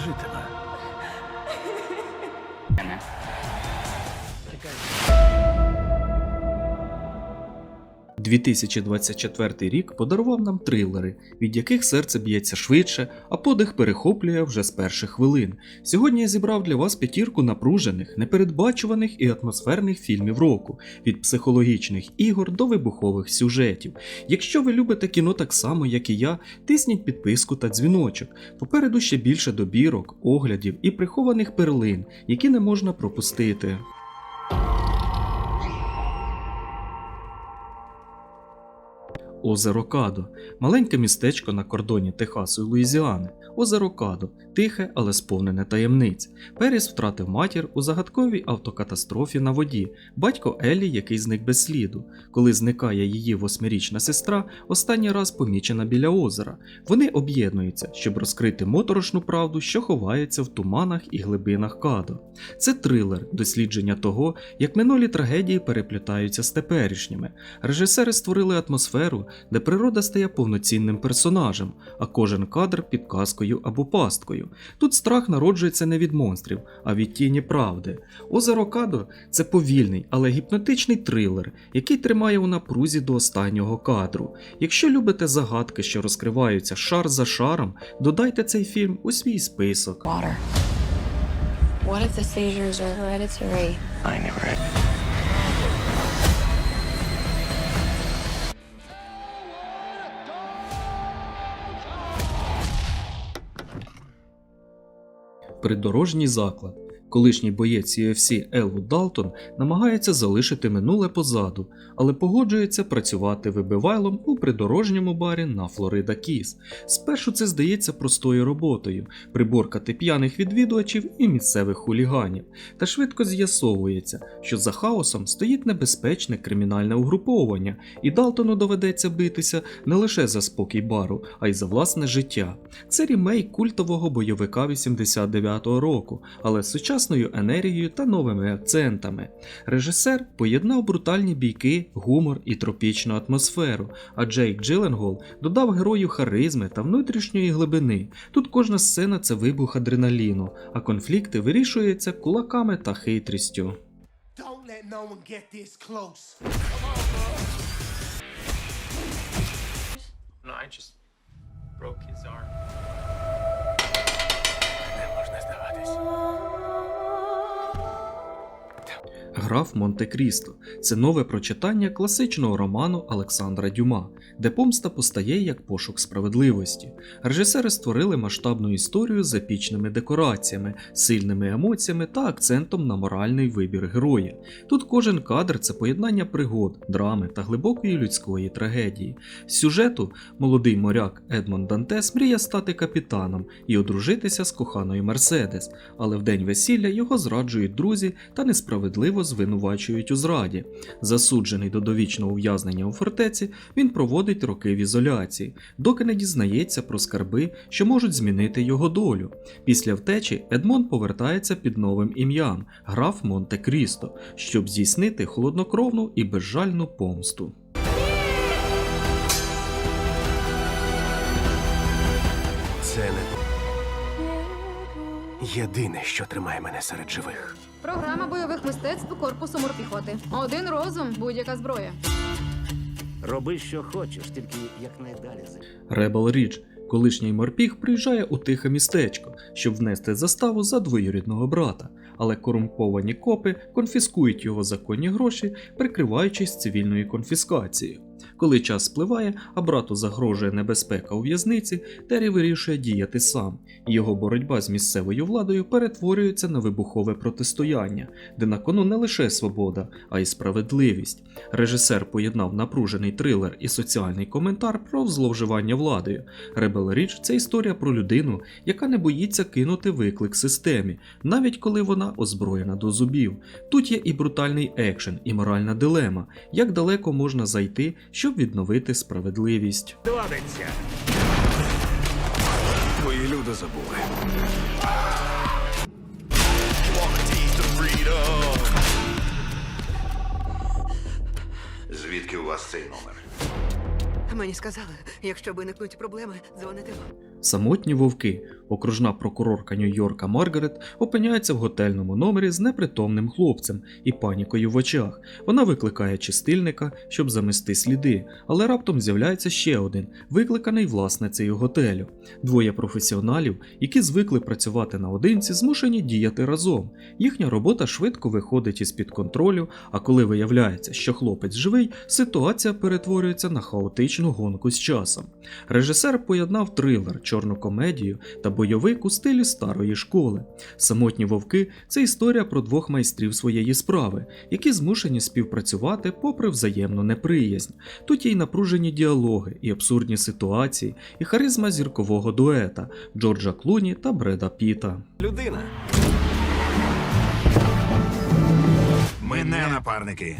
житиме. 2024 рік подарував нам трилери, від яких серце б'ється швидше, а подих перехоплює вже з перших хвилин. Сьогодні я зібрав для вас п'ятірку напружених, непередбачуваних і атмосферних фільмів року, від психологічних ігор до вибухових сюжетів. Якщо ви любите кіно так само, як і я, тисніть підписку та дзвіночок. Попереду ще більше добірок, оглядів і прихованих перлин, які не можна пропустити. Озеро Кадо маленьке містечко на кордоні Техасу і Луїзіани. Озеро Кадо тихе, але сповнене таємниць. Періс втратив матір у загадковій автокатастрофі на воді, батько Еллі, який зник без сліду. Коли зникає її восьмирічна сестра, останній раз помічена біля озера. Вони об'єднуються, щоб розкрити моторошну правду, що ховається в туманах і глибинах Кадо. Це трилер, дослідження того, як минулі трагедії переплітаються з теперішніми. Режисери створили атмосферу, де природа стає повноцінним персонажем, а кожен кадр підказкою або пасткою. Тут страх народжується не від монстрів, а від тіні правди. Озеро Кадо це повільний, але гіпнотичний трилер, який тримає у напрузі до останнього кадру. Якщо любите загадки, що розкриваються шар за шаром, додайте цей фільм у свій список. water. What if the seizures are hereditary? I never. Придорожній заклад. Колишній боєць UFC Елвуд Далтон намагається залишити минуле позаду, але погоджується працювати вибивайлом у придорожньому барі на Флорида Кіс. Спершу це здається простою роботою приборкати п'яних відвідувачів і місцевих хуліганів. Та швидко з'ясовується, що за хаосом стоїть небезпечне кримінальне угруповання, і Далтону доведеться битися не лише за спокій бару, а й за власне життя. Це рімейк культового бойовика 89-го року, але з сучасною енергією та новими акцентами. Режисер поєднав брутальні бійки, гумор і тропічну атмосферу, а Джейк Джилленгол додав герою харизми та внутрішньої глибини. Тут кожна сцена це вибух адреналіну, а конфлікти вирішуються кулаками та хитрістю. Don't let no one get this close. No, I just broke his arm. Граф Монте-Крісто це нове прочитання класичного роману Олександра Дюма, де помста постає як пошук справедливості. Режисери створили масштабну історію з епічними декораціями, сильними емоціями та акцентом на моральний вибір героя. Тут кожен кадр це поєднання пригод, драми та глибокої людської трагедії. З сюжету молодий моряк Едмон Дантес мріє стати капітаном і одружитися з коханою Мерседес, але в день весілля його зраджують друзі та несправедливо звинувачують у зраді. Засуджений до довічного ув'язнення у фортеці, він проводить роки в ізоляції, доки не дізнається про скарби, що можуть змінити його долю. Після втечі Едмон повертається під новим ім'ям граф Монте-Крісто, щоб здійснити холоднокровну і безжальну помсту. Єдине, що тримає мене серед живих. Програма бойових мистецтв корпусу морпіхоти. Один розум, будь-яка зброя. Роби, що хочеш, тільки якнайдалі Ребел Рідж, колишній морпіг, приїжджає у тихе містечко, щоб внести заставу за двоюрідного брата, але корумповані копи конфіскують його законні гроші, прикриваючись цивільною конфіскацією. Коли час спливає, а брату загрожує небезпека у в'язниці, Террі вирішує діяти сам, його боротьба з місцевою владою перетворюється на вибухове протистояння, де на кону не лише свобода, а й справедливість. Режисер поєднав напружений трилер і соціальний коментар про зловживання владою. Ребел Річ це історія про людину, яка не боїться кинути виклик системі, навіть коли вона озброєна до зубів. Тут є і брутальний екшен, і моральна дилема, як далеко можна зайти, щоб відновити справедливість. доводиться. Твої люди забули. Звідки у вас цей номер? Мені сказали, якщо виникнуть проблеми, дзвоните вам. Самотні вовки. Окружна прокурорка Нью-Йорка Маргарет опиняється в готельному номері з непритомним хлопцем і панікою в очах. Вона викликає чистильника, щоб замести сліди, але раптом з'являється ще один, викликаний власницею готелю. Двоє професіоналів, які звикли працювати наодинці, змушені діяти разом. Їхня робота швидко виходить із-під контролю, а коли виявляється, що хлопець живий, ситуація перетворюється на хаотичну гонку з часом. Режисер поєднав трилер, чорну комедію та бойовик у стилі старої школи. Самотні вовки це історія про двох майстрів своєї справи, які змушені співпрацювати попри взаємну неприязнь. Тут є й напружені діалоги, і абсурдні ситуації, і харизма зіркового дуета Джорджа Клуні та Бреда Піта. Людина. Ми не напарники.